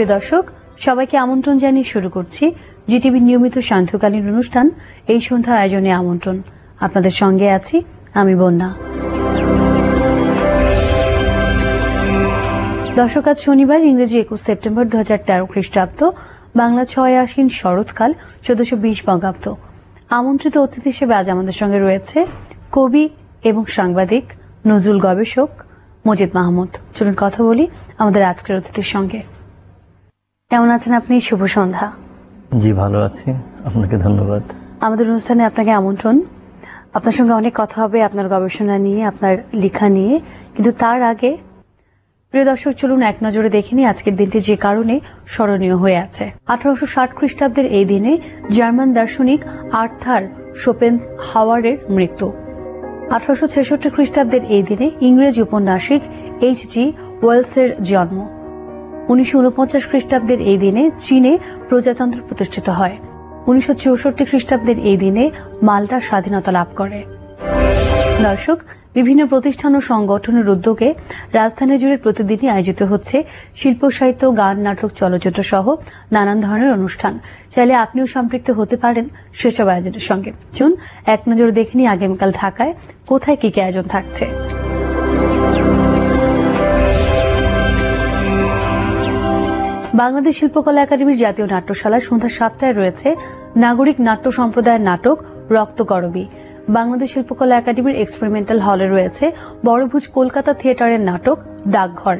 প্রিয় দর্শক, সবাইকে আমন্ত্রণ জানিয়ে শুরু করছি জিটিভির নিয়মিত সান্ধ্যকালীন অনুষ্ঠান, এই সন্ধ্যা আয়োজনে আমন্ত্রণ। আপনাদের সঙ্গে আছি আমি বন্যা। দর্শক, আজ শনিবার, ইংরেজি একুশ সেপ্টেম্বর দু হাজার তেরো খ্রিস্টাব্দ, বাংলা ছয় আশ্বিন শরৎকাল চোদ্দশো বিশ বঙ্গাব্দ। আমন্ত্রিত অতিথি হিসেবে আজ আমাদের সঙ্গে রয়েছে কবি এবং সাংবাদিক নজরুল গবেষক মজিদ মাহমুদ। চলুন কথা বলি আমাদের আজকের অতিথির সঙ্গে। কেমন আছেন আপনি? শুভ সন্ধ্যা। জি ভালো আছি। আপনাকে ধন্যবাদ। আমাদের অনুষ্ঠানে আপনাকে আমন্ত্রণ। আপনার সঙ্গে অনেক কথা হবে আপনার গবেষণা নিয়ে আপনার লেখা নিয়ে। কিন্তু তার আগে প্রিয় দর্শক চলুন এক নজরে দেখে নিই আজকের দিনটি যে কারণে স্মরণীয় হয়ে আছে। আঠারোশো ষাট খ্রিস্টাব্দের এই দিনে জার্মান দার্শনিক আর্থার শোপেন হাওয়ারের মৃত্যু। আঠারোশো ছেষট্টি খ্রিস্টাব্দের এই দিনে ইংরেজ উপন্যাসিক এইচ জি ওয়েলসের জন্ম। উনিশশো উনপঞ্চাশ খ্রিস্টাব্দের এই দিনে চীনে প্রজাতন্ত্র প্রতিষ্ঠিত হয়। উনিশশো চৌষট্টি খ্রিস্টাব্দের এই দিনে মাল্টা স্বাধীনতা লাভ করে। দর্শক, বিভিন্ন প্রতিষ্ঠান ও সংগঠনের উদ্যোগে রাজধানী জুড়ে প্রতিদিনই আয়োজিত হচ্ছে শিল্প, সাহিত্য, গান, নাটক, চলচ্চিত্র সহ নানান ধরনের অনুষ্ঠান। চাইলে আপনিও সম্পৃক্ত হতে পারেন সেসব আয়োজনের সঙ্গে। চুন এক নজর দেখে আগামীকাল ঢাকায় কোথায় কি কি আয়োজন থাকছে। বাংলাদেশ শিল্পকলা একাডেমির জাতীয় নাট্যশালায় সন্ধ্যা সাতটায় রয়েছে নাগরিক নাট্য সম্প্রদায়ের নাটক রক্তকরবী বাংলাদেশ শিল্পকলা একাডেমির এক্সপেরিমেন্টাল হলে রয়েছে বড়ভুজ কলকাতা থিয়েটারের নাটক ডাকঘর।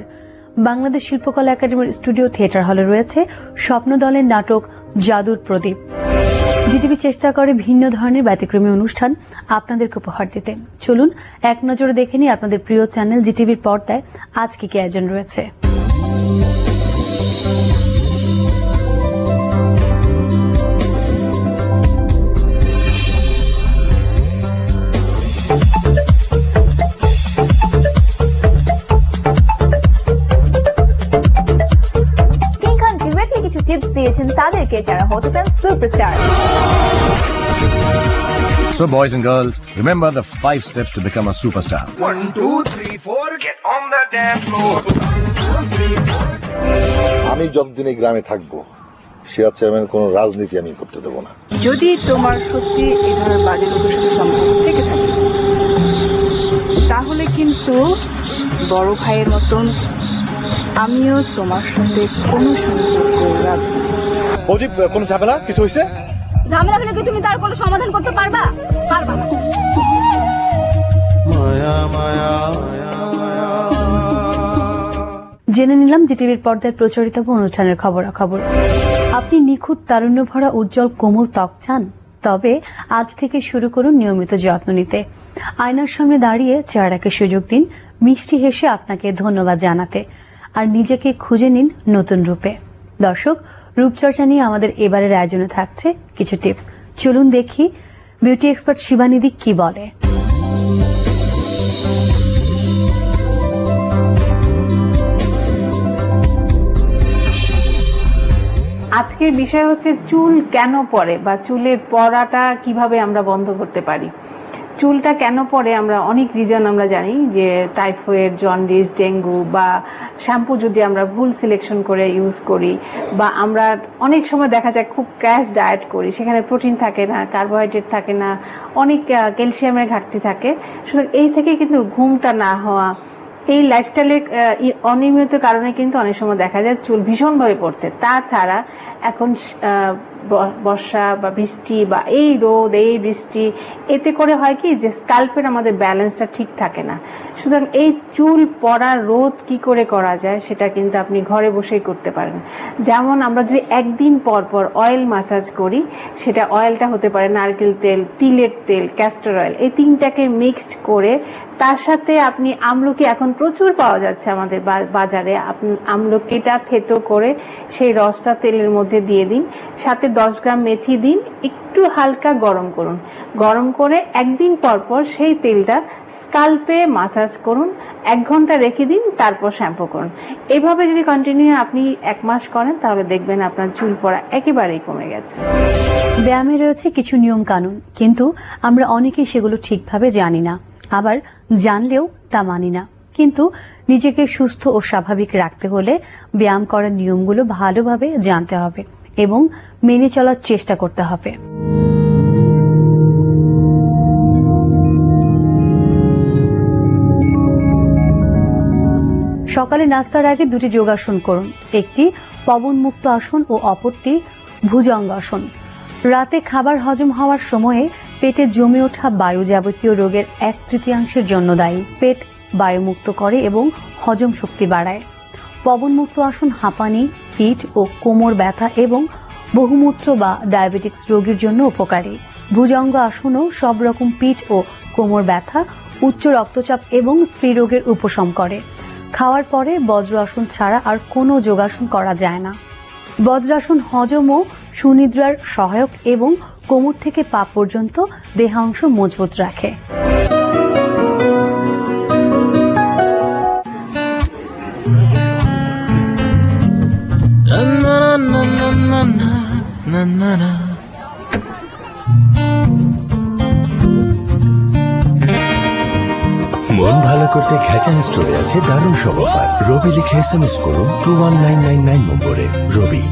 বাংলাদেশ শিল্পকলা একাডেমির স্টুডিও থিয়েটার হলে রয়েছে স্বপ্নদলের নাটক জাদুর প্রদীপ। জিটিভি চেষ্টা করে ভিন্ন ধরনের ব্যতিক্রমী অনুষ্ঠান আপনাদেরকে উপহার দিতে। চলুন, এক নজরে দেখে নিই আপনাদের প্রিয় চ্যানেল জিটিভির পর্দায় আজকে কি আয়োজন রয়েছে। দিয়েছেন তাদেরকে যারা হতে চান superstar So, boys and girls, remember the five steps to become a superstar. One, two, three, four, get on the dance floor. আমি যতদিন এই গ্রামে থাকব শেয়ার চেয়ারম্যান কোনো রাজনীতি আমি করতে দেবো না যদি তোমার সত্যি এই ধরনের বাজে লোকের সাথে সম্পর্ক থেকে থাকে তাহলে কিন্তু বড় ভাইয়ের মতন আমিও তোমার সাথে কোনো সম্পর্ক রাখব অদীপ কোনো ঝামেলা? কিছু হয়েছে? ঝামেলা হলে কি তুমি তার কোনো সমাধান করতে পারবা? পারবা না। জেনে নিলাম জিটিভির পর্দায় প্রচারিত অনুষ্ঠানের খবরাখবর। আপনি নিখুঁত তারুণ্য ভরা উজ্জ্বল কোমল ত্বক চান? তবে আজ থেকে শুরু করুন নিয়মিত যত্ন নিতে। আয়নার সামনে দাঁড়িয়ে চেহারাকে সুযোগ দিন মিষ্টি হেসে আপনাকে ধন্যবাদ জানাতে। আর নিজেকে খুঁজে নিন নতুন রূপে। দর্শক রূপচর্চা নিয়ে আমাদের এবারের আয়োজনে থাকছে কিছু টিপস। চলুন দেখি বিউটি এক্সপার্ট শিবানিধি কি বলে। আজকের বিষয় হচ্ছে চুল কেন পড়ে বা চুলের পড়াটা কীভাবে আমরা বন্ধ করতে পারি? চুলটা কেন পরে আমরা, অনেক রিজন আমরা জানি যে টাইফয়েড জন্ডিস ডেঙ্গু বা শ্যাম্পু যদি আমরা ভুল সিলেকশন করে ইউজ করি বা আমরা অনেক সময় দেখা যায় খুব ক্র্যাশ ডায়েট করি, সেখানে প্রোটিন থাকে না কার্বোহাইড্রেট থাকে না, অনেক ক্যালসিয়ামের ঘাটতি থাকে, সুতরাং এই থেকে কিন্তু ঘুমটা না হওয়া, এই লাইফস্টাইলের অনিয়মিত কারণে কিন্তু অনেক সময় দেখা যায় চুল ভীষণভাবে পড়ছে। তাছাড়া এখন বর্ষা বা বৃষ্টি বা এই রোদ, এই বৃষ্টি, এতে করে হয় কি যে স্কাল্পের আমাদের ব্যালেন্সটা ঠিক থাকে না। সুতরাং এই চুল পড়া রোদ কি করে করা যায় সেটা কিন্তু আপনি ঘরে বসেই করতে পারেন। যেমন আমরা যদি একদিন পর পর অয়েল মাসাজ করি, সেটা অয়েলটা হতে পারে নারকেল তেল, তিলের তেল ক্যাস্টর অয়েল এই তিনটাকে মিক্সড করে তার সাথে আপনি আমলকি এখন প্রচুর পাওয়া যাচ্ছে আমাদের বাজারে। আপনি আমলকিটা থেতো করে সেই রসটা তেলের মধ্যে দিয়ে দিন। সাথে দশ গ্রাম মেথি দিন, একটু হালকা গরম করুন। গরম করে একদিন পর পর সেই তেলটা স্কাল্পে মাসাজ করুন, এক ঘণ্টা রেখে দিন, তারপর শ্যাম্পু করুন। এভাবে যদি কন্টিনিউ আপনি এক মাস করেন, তাহলে দেখবেন আপনার চুল পড়া একেবারেই কমে গেছে। ব্যায়ামে রয়েছে কিছু নিয়ম কানুন, কিন্তু আমরা অনেকেই সেগুলো ঠিকভাবে জানি না। আবার জানলেও তা মানি না। কিন্তু নিজেকে সুস্থ ও স্বাভাবিক রাখতে হলে ব্যায়াম করার নিয়মগুলো ভালোভাবে জানতে হবে। এবং মেনে চলার চেষ্টা করতে হবে। সকালে নাস্তার আগে দুটি যোগাসন করুন। একটি পবনমুক্ত আসন ও অপরটি ভুজঙ্গাসন। রাতে খাবার হজম হওয়ার সময়ে পেটে জমে ওঠা বায়ু যাবতীয় রোগের এক তৃতীয়াংশের জন্য দায়ী। পেট বায়ুমুক্ত করে এবং হজম শক্তি বাড়ায়। পবনমুক্ত আসন হাঁপানি পিঠ ও কোমর ব্যথা এবং বহুমূত্র বা ডায়াবেটিক্স রোগীর জন্য উপকারী। ভুজঙ্গ আসনও সব রকম পিঠ ও কোমর ব্যথা, উচ্চ রক্তচাপ এবং স্ত্রী রোগের উপশম করে। খাওয়ার পরে বজ্র আসন ছাড়া আর কোনো যোগাসন করা যায় না। বজ্রাসন হজম ও সুনিদ্রার সহায়ক এবং কোমর থেকে পা পর্যন্ত দেহাংশ মজবুত রাখে। মন ভালো করতে খ্যাচান স্টোরে আছে দারুণ সব অফার রবি লিখে এস এম এস করুন to one nine nine nine নম্বরে। রবি।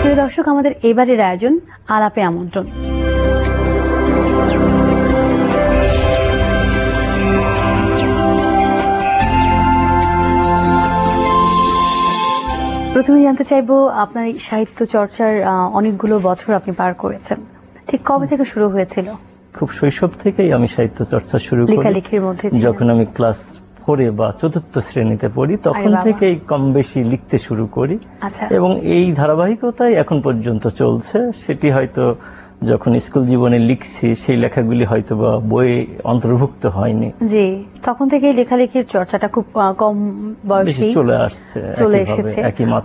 প্রিয় দর্শক, আমাদের এবারের আয়োজন আলাপে আমন্ত্রণ। জানতে চাইব আপনার সাহিত্য চর্চার অনেকগুলো বছর আপনি পার করেছেন। ঠিক কবে থেকে শুরু হয়েছিল? খুব শৈশব থেকেই আমি সাহিত্য চর্চা শুরু করি। লেখালেখির মধ্যে যখন আমি ক্লাস ফোরে বা চতুর্থ শ্রেণীতে পড়ি তখন থেকেই কম বেশি লিখতে শুরু করি। আচ্ছা। এবং এই ধারাবাহিকতাই এখন পর্যন্ত চলছে। সেটি হয়তো যখন স্কুল জীবনে লিখছি সেই লেখাগুলি হয়তো বা বইয়ে অন্তর্ভুক্ত হয়নি। জি তখন থেকেই লেখালেখির চর্চাটা খুব কম বেশি বয়সেই চলে আসছে চলে এসেছে।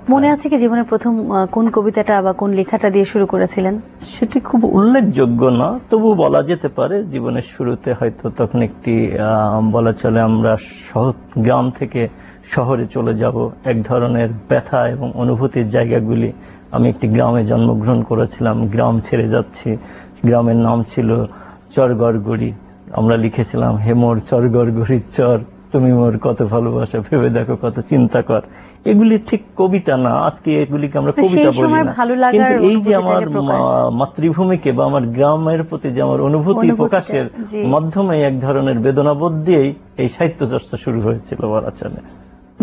মনে আছে কি জীবনের প্রথম কোন কবিতাটা বা কোন লেখাটা দিয়ে শুরু করেছিলেন? সেটি খুব উল্লেখযোগ্য না তবু বলা যেতে পারে জীবনের শুরুতে হয়তো তখন একটি আহ, বলা চলে আমরা শহর গ্রাম থেকে শহরে চলে যাব এক ধরনের ব্যথা এবং অনুভূতির জায়গাগুলি আমি একটি গ্রামে জন্মগ্রহণ করেছিলাম। গ্রাম ছেড়ে যাচ্ছি। গ্রামের নাম ছিল চরগড়গড়ি। আমরা লিখেছিলাম হেমর চরগড়গড়ির চর তুমি মোর কত ভালোবাসা ভেবে দেখো কত চিন্তা কর। এগুলি ঠিক কবিতা না আজকে এগুলিকে আমরা কবিতা বলি না। কিন্তু এই যে আমার মাতৃভূমিকে বা আমার গ্রামের প্রতি যে আমার অনুভূতি প্রকাশের মাধ্যমে এক ধরনের বেদনাবোধ দিয়েই এই সাহিত্য চর্চা শুরু হয়েছিল বলা চলে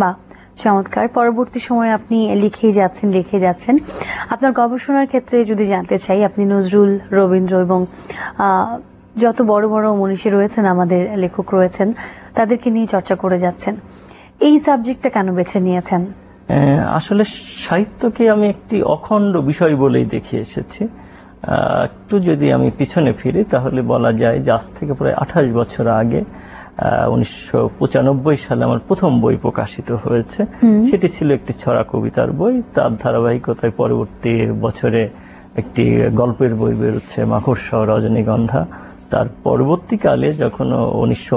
বা চমৎকার। পরবর্তী সময়ে আপনি লিখেই যাচ্ছেন, লিখে যাচ্ছেন। আপনার গবেষণার ক্ষেত্রে যদি জানতে চাই, আপনি নজরুল, রবীন্দ্র এবং যত বড় বড় মনীষী রয়েছেন, আমাদের লেখক রয়েছেন, তাদেরকে নিয়ে চর্চা করে যাচ্ছেন। এই সাবজেক্টটা কেন বেছে নিয়েছেন? আসলে সাহিত্যকে আমি একটি অখণ্ড বিষয় বলেই দেখে এসেছি। একটু যদি আমি পিছনে ফিরি, তাহলে বলা যায় যে আজ থেকে প্রায় আঠাশ বছর আগে উনিশশো পঁচানব্বই সালে আমার প্রথম বই প্রকাশিত হয়েছে। সেটি ছিল একটি ছড়া কবিতার বই। তার ধারাবাহিকতায় পরবর্তী বছরে একটি গল্পের বই বেরোচ্ছে মাকড়সা রজনীগন্ধা। তার পরবর্তীকালে যখন উনিশশো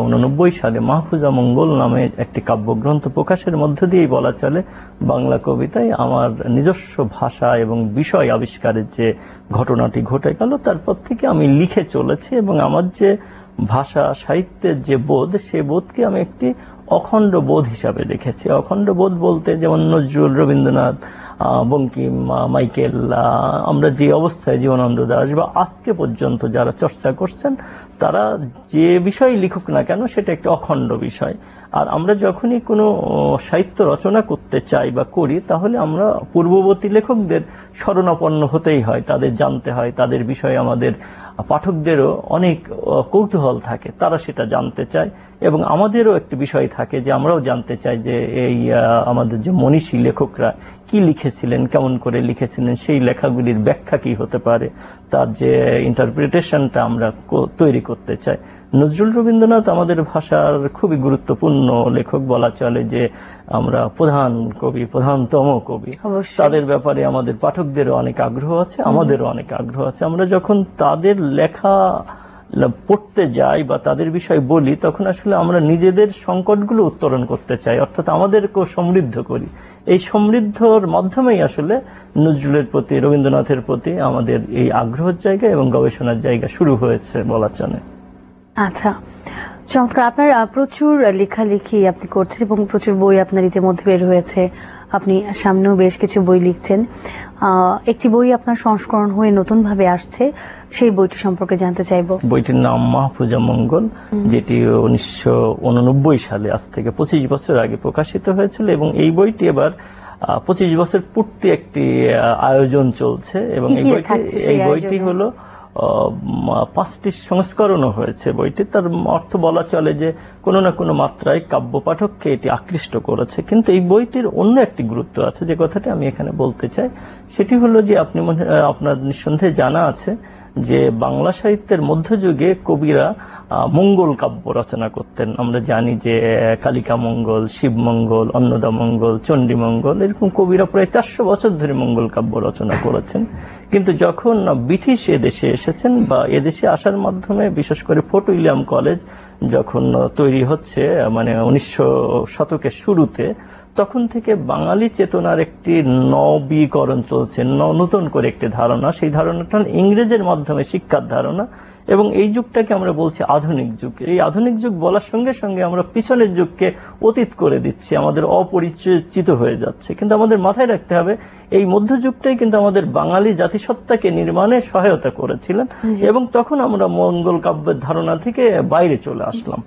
সালে মাহফুজা মঙ্গল নামে একটি কাব্যগ্রন্থ প্রকাশের মধ্য দিয়েই বলা চলে বাংলা কবিতায় আমার নিজস্ব ভাষা এবং বিষয় আবিষ্কারের যে ঘটনাটি ঘটে গেল তারপর থেকে আমি লিখে চলেছি এবং আমার যে ভাষা সাহিত্যের যে বোধ, সে বোধকে আমি একটি অখণ্ড বোধ হিসাবে দেখেছি। অখণ্ড বোধ বলতে যেমন নজরুল রবীন্দ্রনাথ বঙ্কিম মাইকেল আমরা যে অবস্থায় জীবনানন্দ দাস বা আজকে পর্যন্ত যারা চর্চা করছেন, তারা যে বিষয় লিখুক না কেন, সেটা একটি অখণ্ড বিষয়। আর আমরা যখনই কোনো সাহিত্য রচনা করতে চাই বা করি, তাহলে আমরা পূর্ববর্তী লেখকদের শরণাপন্ন হতেই হয়, তাদের জানতে হয়, তাদের বিষয়ে আমাদের পাঠকদেরও অনেক কৌতূহল থাকে, তারা সেটা জানতে চায় এবং আমাদেরও একটি বিষয় থাকে যে আমরাও জানতে চাই যে এই আমাদের যে মনীষী লেখকরা কি লিখেছিলেন, কেমন করে লিখেছিলেন, সেই লেখাগুলির ব্যাখ্যা কি হতে পারে, তার যে ইন্টারপ্রিটেশনটা আমরা তৈরি করতে চাই। নজরুল রবীন্দ্রনাথ আমাদের ভাষার খুবই গুরুত্বপূর্ণ লেখক বলা চলে যে আমরা প্রধান কবি প্রধানতম কবি। তাদের ব্যাপারে আমাদের পাঠকদেরও অনেক আগ্রহ আছে আমাদেরও অনেক আগ্রহ আছে। আমরা যখন তাদের লেখা পড়তে যাই বা তাদের বিষয় বলি তখন আসলে আমরা নিজেদের সংকটগুলো উত্তরণ করতে চাই অর্থাৎ আমাদেরকেও সমৃদ্ধ করি। এই সমৃদ্ধর মাধ্যমেই আসলে নজরুলের প্রতি রবীন্দ্রনাথের প্রতি আমাদের এই আগ্রহের জায়গা এবং গবেষণার জায়গা শুরু হয়েছে বলা চলে। আচ্ছা। চমৎকার আপনার প্রচুর লেখালেখি আপনি করছেন এবং প্রচুর বই আপনার ইতিমধ্যে বের হয়েছে। আপনি সামনেও বেশ কিছু বই লিখছেন। একটি বই আপনার সংস্করণ হয়ে নতুন ভাবে আসছে সেই বইটি সম্পর্কে জানতে চাইব। বইটির নাম মাহফুজা মঙ্গল যেটি উনিশশো সালে আজ থেকে পঁচিশ বছর আগে প্রকাশিত হয়েছিল এবং এই বইটি এবার পঁচিশ বছর পূর্তি একটি আয়োজন চলছে এবং এই বইটি এই বইটি হলো পাঁচটি সংস্করণও হয়েছে বইটি। তার অর্থ বলা চলে যে কোনো না কোনো মাত্রায় কাব্য পাঠককে এটি আকৃষ্ট করেছে। কিন্তু এই বইটির অন্য একটি গুরুত্ব আছে, যে কথাটি আমি এখানে বলতে চাই। সেটি হলো যে আপনি মনে, আপনার নিঃসন্দেহে জানা আছে যে বাংলা সাহিত্যের মধ্যযুগে কবিরা মঙ্গল কাব্য রচনা করতেন। আমরা জানি যে কালিকা মঙ্গল, শিব মঙ্গল, অন্নদা মঙ্গল, চণ্ডী মঙ্গল, এরকম কবিরা প্রায় চারশো বছর ধরে মঙ্গল কাব্য রচনা করেছেন। কিন্তু যখন ব্রিটিশ এদেশে এসেছেন বা এদেশে আসার মাধ্যমে, বিশেষ করে ফোর্ট উইলিয়াম কলেজ যখন তৈরি হচ্ছে মানে উনিশশো শতকের শুরুতে, তখন থেকে বাঙালি চেতনার একটি নবীকরণ চলছে নতুন করে একটি ধারণা। সেই ধারণাটা ইংরেজের মাধ্যমে শিক্ষার ধারণা। এবং এই যুগটাকে আমরা বলছি আধুনিক যুগ। এই আধুনিক যুগ বলার সঙ্গে সঙ্গে আমরা পিছনের যুগকে অতীত করে দিচ্ছি আমাদের অপরিচিত হয়ে যাচ্ছে। কিন্তু আমাদের মাথায় রাখতে হবে এই মধ্যযুগটাই কিন্তু আমাদের বাঙালি জাতিসত্তাকে নির্মাণে সহায়তা করেছিলেন এবং তখন আমরা মঙ্গল কাব্যের ধারণা থেকে বাইরে চলে আসলাম।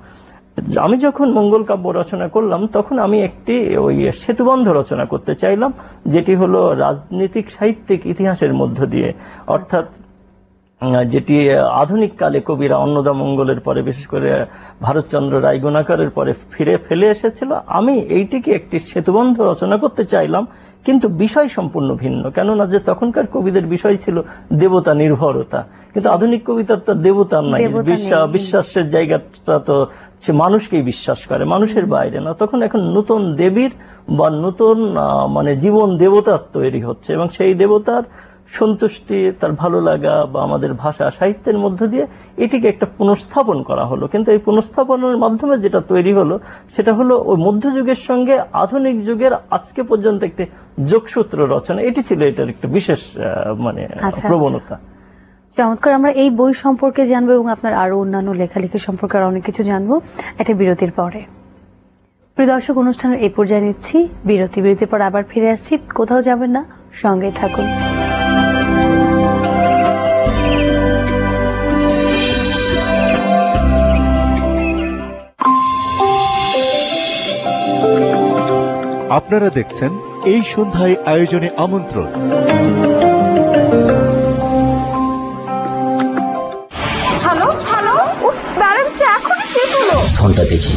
আমি যখন মঙ্গল কাব্য রচনা করলাম তখন আমি একটি ওই সেতুবন্ধ রচনা করতে চাইলাম যেটি হলো রাজনীতিক সাহিত্যিক ইতিহাসের মধ্য দিয়ে। অর্থাৎ যেটি আধুনিক কালে কবিরা অন্নদা মঙ্গলের পরে বিশেষ করে ভারতচন্দ্র রায়গুণাকরের পরে ফিরে ফেলে এসেছিল। আমি এইটিকে একটি সেতুবন্ধ রচনা করতে চাইলাম কিন্তু বিষয় সম্পূর্ণ ভিন্ন। কেননা যে তখনকার কবিদের বিষয় ছিল দেবতা নির্ভরতা। কিন্তু আধুনিক কবিতার তো দেবতার নাই। বিশ্বাস বিশ্বাসের জায়গাটা তো সে মানুষকেই বিশ্বাস করে মানুষের বাইরে না। তখন এখন নতুন দেবীর বা নতুন আহ, মানে জীবন দেবতার তৈরি হচ্ছে এবং সেই দেবতার সন্তুষ্টি তার ভালো লাগা বা আমাদের ভাষা সাহিত্যের মধ্য দিয়ে এটিকে একটা পুনঃস্থাপন করা হলো। কিন্তু এই পুনঃস্থাপনের মাধ্যমে যেটা তৈরি হলো সেটা হলো ওই মধ্যযুগের সঙ্গে আধুনিক যুগের আজকে পর্যন্ত একটি যোগসূত্র রচনা। এটি ছিল এটার একটা বিশেষ মানে আচ্ছা। প্রবণতা। চমৎকার। আমরা এই বই সম্পর্কে জানব এবং আপনার আরও অন্যান্য লেখালেখি সম্পর্কে আরও অনেক কিছু জানব একটা বিরতির পরে। প্রিয় দর্শক অনুষ্ঠানের এই পর্যায়ে নিচ্ছি। বিরতি বিরতির পর আবার ফিরে আসছি। কোথাও যাবেন না। সঙ্গে থাকুন। আপনারা দেখছেন এই সন্ধ্যায় আয়োজনে আমন্ত্রণ। হ্যালো হ্যালো ব্যালেন্সটা এখন শেষ হলো। ফোনটা দেখি